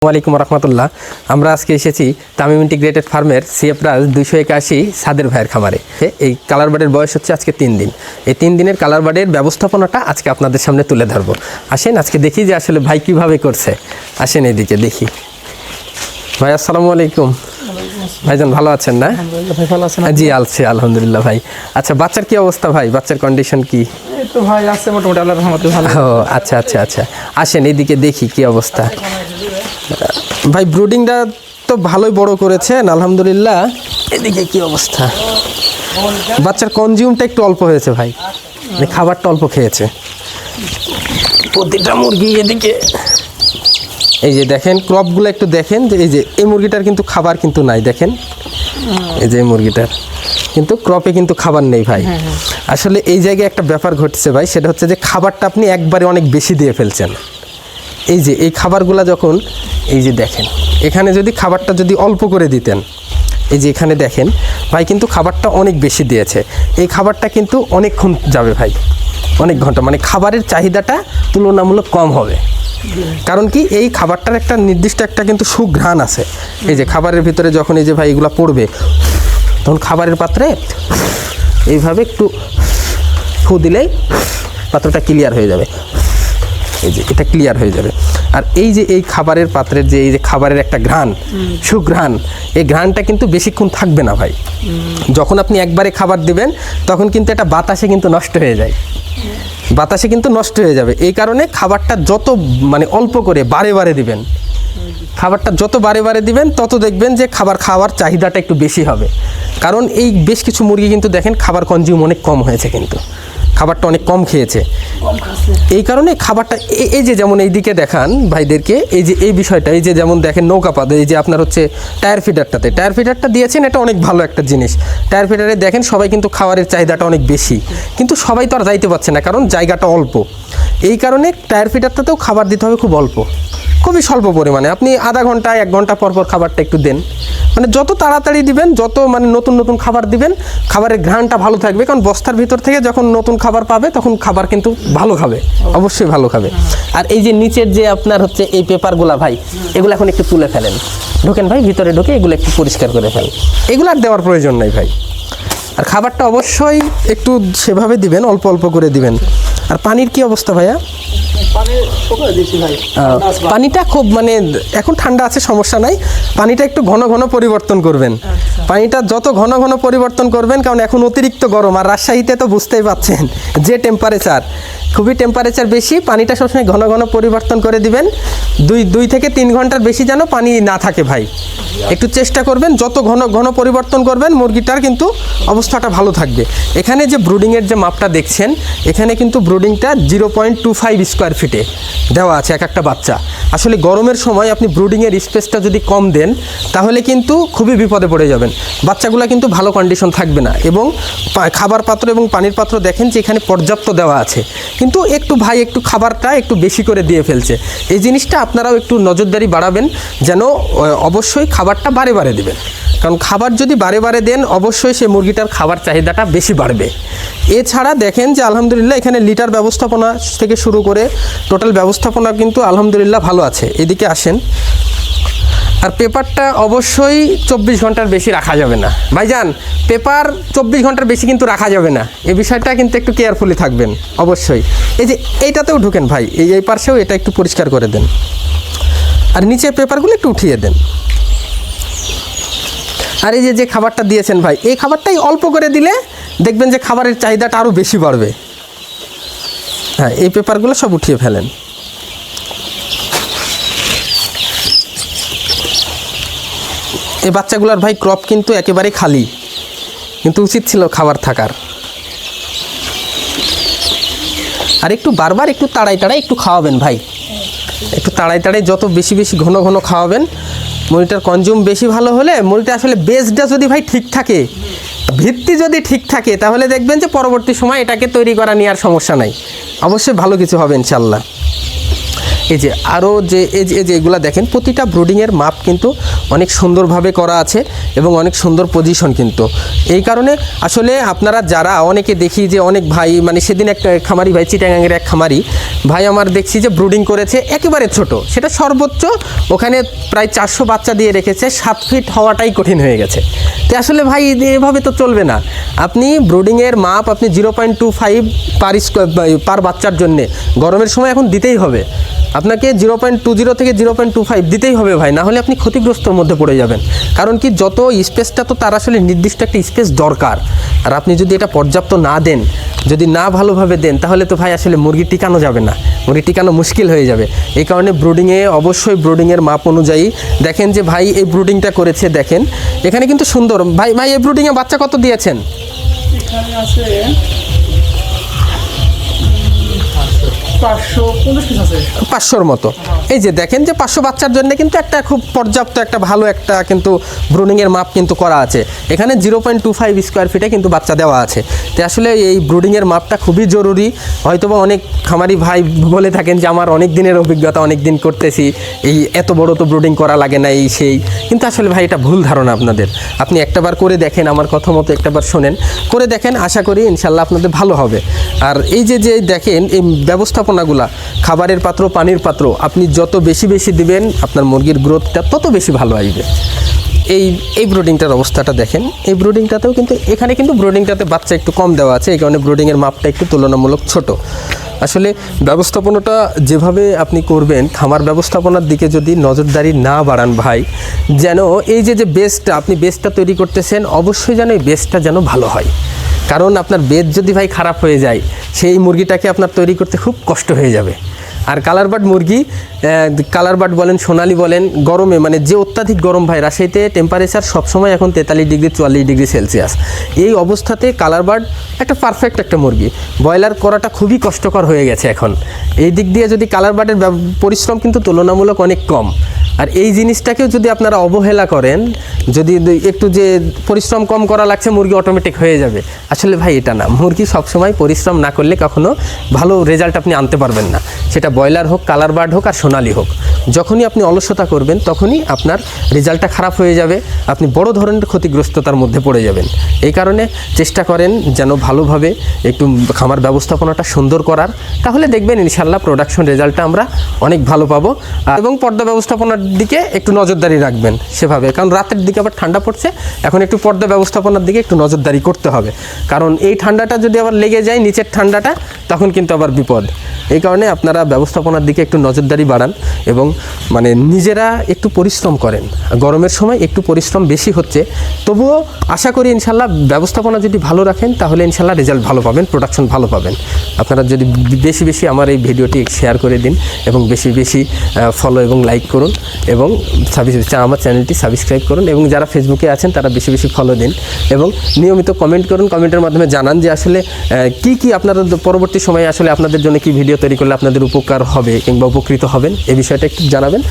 আসসালামাইকুম রহমতুল্লাহ। আমরা আজকে এসেছি তামিম ইন্টিগ্রেটেড ফার্মের সিএপ্রাস দুইশো একাশি সাদের ভাইয়ের খামারে। এই কালার বার্ডের বয়স হচ্ছে আজকে তিন দিন। এই তিন দিনের কালার বার্ডের ব্যবস্থাপনাটা আজকে আপনাদের সামনে তুলে ধরবো। আসেন আজকে দেখি যে আসলে ভাই কীভাবে করছে। আসেন এদিকে দেখি। ভাই আসসালামু আলাইকুম। ভাইজান ভালো আছেন না? ভাই জি আলছি আলহামদুলিল্লাহ ভাই। আচ্ছা বাচ্চার কি অবস্থা ভাই? বাচ্চার কন্ডিশন কি? তো ভাই আছে মোটামুটি আল্লাহর রহমতে ভালো। ও আচ্ছা আচ্ছা আচ্ছা। আসেন এদিকে দেখি কি অবস্থা। ভাই ব্রুডিংটা তো ভালোই বড় করেছেন আলহামদুলিল্লাহ। এদিকে কি অবস্থা? বাচ্চার কনজিউমটা একটু অল্প হয়েছে ভাই। মানে খাবারটা অল্প খেয়েছে। প্রতিটা মুরগি এদিকে। এই যে দেখেন ক্রপগুলো একটু দেখেন যে এই যে এই মুরগিটার কিন্তু খাবার কিন্তু নাই দেখেন। এই যে এই মুরগিটার। কিন্তু ক্রপে কিন্তু খাবার নেই ভাই। আসলে এই জায়গায় একটা ব্যাপার ঘটছে ভাই সেটা হচ্ছে যে খাবারটা আপনি একবারে অনেক বেশি দিয়ে ফেলছেন। এই যে, এই খাবারগুলা যখন, এই যে দেখেন, এখানে যদি খাবারটা যদি অল্প করে দিতেন, এই যে এখানে দেখেন, ভাই কিন্তু খাবারটা অনেক বেশি দিয়েছে। এই খাবারটা কিন্তু অনেকক্ষণ যাবে ভাই, অনেক ঘণ্টা মানে খাবারের চাহিদাটা তুলনামূলক কম হবে। কারণ কি, এই খাবারটার একটা নির্দিষ্ট একটা কিন্তু সুঘ্রাণ আছে। এই যে খাবারের ভিতরে যখন এই যে ভাই এগুলো পড়বে, তখন খাবারের পাত্রে এইভাবে একটু ফু দিলেই পাত্রটা ক্লিয়ার হয়ে যাবে। এই যে, এটা ক্লিয়ার হয়ে যাবে। আর এই যে এই খাবারের পাত্রের যে, এই যে খাবারের একটা ঘ্রাণ, সুঘ্রাণ, এই ঘ্রাণটা কিন্তু বেশিক্ষণ থাকবে না ভাই। যখন আপনি একবারে খাবার দেবেন, তখন কিন্তু এটা বাতাসে কিন্তু নষ্ট হয়ে যায়। বাতাসে কিন্তু নষ্ট হয়ে যাবে। এই কারণে খাবারটা যত মানে অল্প করে বারে বারে দিবেন। খাবারটা যত বারে বারে দিবেন, তত দেখবেন যে খাবার খাওয়ার চাহিদাটা একটু বেশি হবে। কারণ এই বেশ কিছু মুরগি কিন্তু দেখেন খাবার কনজিউম অনেক কম হয়েছে কিন্তু। খাবারটা অনেক কম খেয়েছে। এই কারণে খাবারটা এই যে যেমন এই দিকে দেখান ভাইদেরকে, এই যে এই বিষয়টা, এই যে যেমন দেখেন নৌকাপাত এই যে আপনার হচ্ছে টায়ার ফিডারটাতে টায়ার ফিডারটা দিয়েছেন, এটা অনেক ভালো একটা জিনিস। টায়ার ফিডারে দেখেন সবাই কিন্তু খাবারের চাহিদাটা অনেক বেশি। কিন্তু সবাই তো আর যাইতে পারছে না, কারণ জায়গাটা অল্প। এই কারণে টায়ার ফিডারটাতেও খাবার দিতে হবে খুব অল্প। খুবই স্বল্প পরিমাণে। আপনি আধা ঘণ্টা এক ঘণ্টা পর পর খাবারটা একটু দেন। মানে যত তাড়াতাড়ি দিবেন, যত মানে নতুন নতুন খাবার দিবেন, খাবারের ঘ্রাণটা ভালো থাকবে। কারণ বস্তার ভিতর থেকে যখন নতুন খাবার পাবে, তখন খাবার কিন্তু ভালো খাবে। অবশ্যই ভালো খাবে। আর এই যে নিচের যে আপনার হচ্ছে এই পেপারগুলা ভাই, এগুলো এখন একটু তুলে ফেলেন। ঢোকেন ভাই, ভিতরে ঢুকে এগুলো একটু পরিষ্কার করে ফেলেন। এগুলো আর দেওয়ার প্রয়োজন নেই ভাই। আর খাবারটা অবশ্যই একটু সেভাবে দিবেন, অল্প অল্প করে দিবেন। আর পানির কি অবস্থা ভাইয়া? পানিটা খুব মানে এখন ঠান্ডা আছে সমস্যা নাই। পানিটা একটু ঘন ঘন পরিবর্তন করবেন। পানিটা যত ঘন ঘন পরিবর্তন করবেন কারণ এখন অতিরিক্ত গরম আর রাজশাহীতে তো বুঝতেই পাচ্ছেন যে টেম্পারেচার খুবই টেম্পারেচার বেশি পানিটা সবসময় ঘন ঘন পরিবর্তন করে দিবেন। দুই দুই থেকে তিন ঘণ্টার বেশি যেন পানি না থাকে ভাই। একটু চেষ্টা করবেন যত ঘন ঘন পরিবর্তন করবেন মুরগিটার কিন্তু অবস্থাটা ভালো থাকবে। এখানে যে ব্রুডিংয়ের যে মাপটা দেখছেন এখানে কিন্তু ব্রুডিংটা zero point two five square ফিটে দেওয়া আছে এক একটা বাচ্চা। আসলে গরমের সময় আপনি ব্রুডিংয়ের স্পেসটা যদি কম দেন, তাহলে কিন্তু খুবই বিপদে পড়ে যাবেন। বাচ্চাগুলো কিন্তু ভালো কন্ডিশন থাকবে না এবং খাবার পাত্র এবং পানির পাত্র দেখেন যে এখানে পর্যাপ্ত দেওয়া আছে। কিন্তু একটু ভাই একটু খাবারটা একটু বেশি করে দিয়ে ফেলছে। এই জিনিসটা আপনারাও একটু নজরদারি বাড়াবেন যেন অবশ্যই খাবারটা বারে বারে দেবেন। কারণ খাবার যদি বারে বারে দেন, অবশ্যই সেই মুরগিটার খাবার চাহিদাটা বেশি বাড়বে। এছাড়া দেখেন যে আলহামদুলিল্লাহ এখানে লিটার ব্যবস্থাপনা থেকে শুরু করে টোটাল ব্যবস্থাপনা কিন্তু আলহামদুলিল্লাহ ভালো আছে। এদিকে আসেন। আর পেপারটা অবশ্যই চব্বিশ ঘণ্টার বেশি রাখা যাবে না। ভাইজান, পেপার চব্বিশ ঘণ্টার বেশি কিন্তু রাখা যাবে না। এই বিষয়টা কিন্তু একটু কেয়ারফুলি থাকবেন, অবশ্যই। এই যে এইটাতেও ঢুকেন ভাই, এই এই পাশেও এটা একটু পরিষ্কার করে দেন। আর নিচের পেপারগুলো একটু উঠিয়ে দেন। আর এই যে যে খাবারটা দিয়েছেন ভাই, এই খাবারটাই অল্প করে দিলে দেখবেন যে খাবারের চাহিদাটা আরও বেশি বাড়বে। হ্যাঁ এই পেপারগুলো সব উঠিয়ে ফেলেন। এই বাচ্চাগুলোর ভাই ক্রপ কিন্তু একেবারে খালি। কিন্তু উচিত ছিল খাবার থাকার। আর একটু বারবার একটু তাড়াই তাড়াই একটু খাওয়াবেন ভাই। একটু তাড়াই তাড়াই যত বেশি বেশি ঘন ঘন খাওয়াবেন, মুড়িটার কনজিউম বেশি ভালো হলে মুড়িটা আসলে বেসটা যদি ভাই ঠিক থাকে, ভিত্তি যদি ঠিক থাকে, তাহলে দেখবেন যে পরবর্তী সময় এটাকে তৈরি করা নিয়ে আর সমস্যা নাই। অবশ্যই ভালো কিছু হবে ইনশাল্লাহ এই যে আরও যে, এই যে এগুলা দেখেন, প্রতিটা ব্রুডিংয়ের মাপ কিন্তু অনেক সুন্দরভাবে করা আছে এবং অনেক সুন্দর পজিশন কিন্তু। এই কারণে আসলে আপনারা যারা, অনেকে দেখি যে অনেক ভাই মানে সেদিন একটা খামারি ভাই চিটাগাঙ্গের এক খামারি, ভাই আমার দেখছি যে ব্রুডিং করেছে, একেবারে ছোট। সেটা সর্বোচ্চ ওখানে প্রায় চারশো বাচ্চা দিয়ে রেখেছে, সাত ফিট হওয়াটাই কঠিন হয়ে গেছে। তো আসলে ভাই এভাবে তো চলবে না। আপনি ব্রুডিংয়ের মাপ আপনি zero point two five per per বাচ্চার জন্যে, গরমের সময় এখন দিতেই হবে। আপনাকে জিরো পয়েন্ট টু জিরো থেকে জিরো পয়েন্ট টু ফাইভ দিতেই হবে ভাই, না হলে আপনি ক্ষতিগ্রস্তর মধ্যে পড়ে যাবেন। কারণ কি, যত স্পেসটা, তো তার আসলে নির্দিষ্ট একটা স্পেস দরকার। আর আপনি যদি এটা পর্যাপ্ত না দেন, যদি না ভালোভাবে দেন, তাহলে তো ভাই আসলে মুরগি টিকানো যাবে না। মুরগি টিকানো মুশকিল হয়ে যাবে। এই কারণে ব্রুডিংয়ে অবশ্যই ব্রুডিংয়ের মাপ অনুযায়ী দেখেন যে ভাই এই ব্রুডিংটা করেছে, দেখেন। এখানে কিন্তু সুন্দর। ভাই ভাই, এই ব্রুডিংয়ে বাচ্চা কত দিয়েছেন? এখানে আছে পাঁচশোর মতো। এই যে দেখেন যে পাঁচশো বাচ্চার জন্য কিন্তু একটা খুব পর্যাপ্ত, একটা ভালো একটা কিন্তু ব্রুডিংয়ের মাপ কিন্তু করা আছে। এখানে zero point two five square ফিটে কিন্তু বাচ্চা দেওয়া আছে। তো আসলে এই ব্রুডিংয়ের মাপটা খুবই জরুরি। হয়তোবা অনেক খামারি ভাই বলে থাকেন যে, আমার অনেক দিনের অভিজ্ঞতা, অনেক দিন করতেছি। এই এত বড় তো ব্রুডিং করা লাগে না, এই সেই। কিন্তু আসলে ভাই, এটা ভুল ধারণা আপনাদের। আপনি একটাবার করে দেখেন, আমার কথা মতো একটাবার শোনেন। করে দেখেন, আশা করি ইনশাল্লাহ আপনাদের ভালো হবে। আর এই যে যে দেখেন, এই ব্যবস্থাপনাগুলা খাবারের পাত্র, পানির পাত্র, আপনি যত বেশি বেশি দিবেন, আপনার মুরগির গ্রোথটা তত বেশি ভালো আসবে। এই এই ব্রোডিংটার অবস্থাটা দেখেন। এই ব্রোডিংটাতেও কিন্তু, এখানে কিন্তু ব্রোডিংটাতে বাচ্চা একটু কম দেওয়া আছে, এই কারণে ব্রোডিংয়ের মাপটা একটু তুলনামূলক ছোট। আসলে ব্যবস্থাপনাটা যেভাবে আপনি করবেন, খামার ব্যবস্থাপনার দিকে যদি নজরদারি না বাড়ান ভাই, যেন এই যে যে বেসটা আপনি বেসটা তৈরি করতেছেন, অবশ্যই যেন এই বেসটা যেন ভালো হয়। কারণ আপনার বেদ যদি ভাই খারাপ হয়ে যায়, সেই মুরগিটাকে আপনার তৈরি করতে খুব কষ্ট হয়ে যাবে। আর কালার বার্ড মুরগি কালার বার্ড বলেন, সোনালি বলেন, গরমে মানে যে অত্যাধিক গরম ভাই, রাজশাহীতে টেম্পারেচার সবসময় এখন তেতাল্লিশ ডিগ্রি, চুয়াল্লিশ ডিগ্রি সেলসিয়াস। এই অবস্থাতে কালার বার্ড একটা পারফেক্ট একটা মুরগি। ব্রয়লার করাটা খুবই কষ্টকর হয়ে গেছে এখন। এই দিক দিয়ে যদি কালার বার্ডের পরিশ্রম কিন্তু তুলনামূলক অনেক কম। আর এই জিনিসটাকেও যদি আপনারা অবহেলা করেন যদি একটু যে পরিশ্রম কম করা লাগছে, মুরগি অটোমেটিক হয়ে যাবে। আসলে ভাই এটা না, মুরগি সবসময় পরিশ্রম না করলে কখনো ভালো রেজাল্ট আপনি আনতে পারবেন না। সেটা ব্রয়লার হোক কালার বার্ড হোক আর সোনালি হোক। যখনই আপনি অলসতা করবেন, তখনই আপনার রেজাল্টটা খারাপ হয়ে যাবে, আপনি বড় ধরনের ক্ষতিগ্রস্ততার মধ্যে পড়ে যাবেন। এই কারণে চেষ্টা করেন যেন ভালোভাবে একটু খামার ব্যবস্থাপনাটা সুন্দর করার। তাহলে দেখবেন ইনশাল্লাহ প্রোডাকশন রেজাল্টটা আমরা অনেক ভালো পাবো। এবং পর্দা ব্যবস্থাপনার দিকে একটু নজরদারি রাখবেন সেভাবে। কারণ রাতের দিকে আবার ঠান্ডা পড়ছে, এখন একটু পর্দা ব্যবস্থাপনার দিকে একটু নজরদারি করতে হবে। কারণ এই ঠান্ডাটা যদি আবার লেগে যায় নিচের ঠান্ডাটা, তখন কিন্তু আবার বিপদ। এই কারণে আপনারা ব্যবস্থাপনার দিকে একটু নজরদারি বাড়ান এবং মানে নিজেরা একটু পরিশ্রম করেন। গরমের সময় একটু পরিশ্রম বেশি হচ্ছে। তবুও আশা করি ইনশাল্লাহ ব্যবস্থাপনা যদি ভালো রাখেন, তাহলে ইনশাল্লাহ রেজাল্ট ভালো পাবেন প্রোডাকশন ভালো পাবেন। আপনারা যদি বেশি বেশি আমার এই ভিডিওটি শেয়ার করে দিন এবং বেশি বেশি ফলো এবং লাইক করুন এবং আমার চ্যানেলটি সাবস্ক্রাইব করুন এবং যারা ফেসবুকে আছেন, তারা বেশি বেশি ফলো দিন এবং নিয়মিত কমেন্ট করুন কমেন্টের মাধ্যমে জানান যে আসলে কি কি আপনারা পরবর্তী সময়ে আসলে আপনাদের জন্য কি ভিডিও তৈরি করলে আপনাদের উপকার হবে কিংবা উপকৃত হবেন এই বিষয়টা একটু জানাবেন।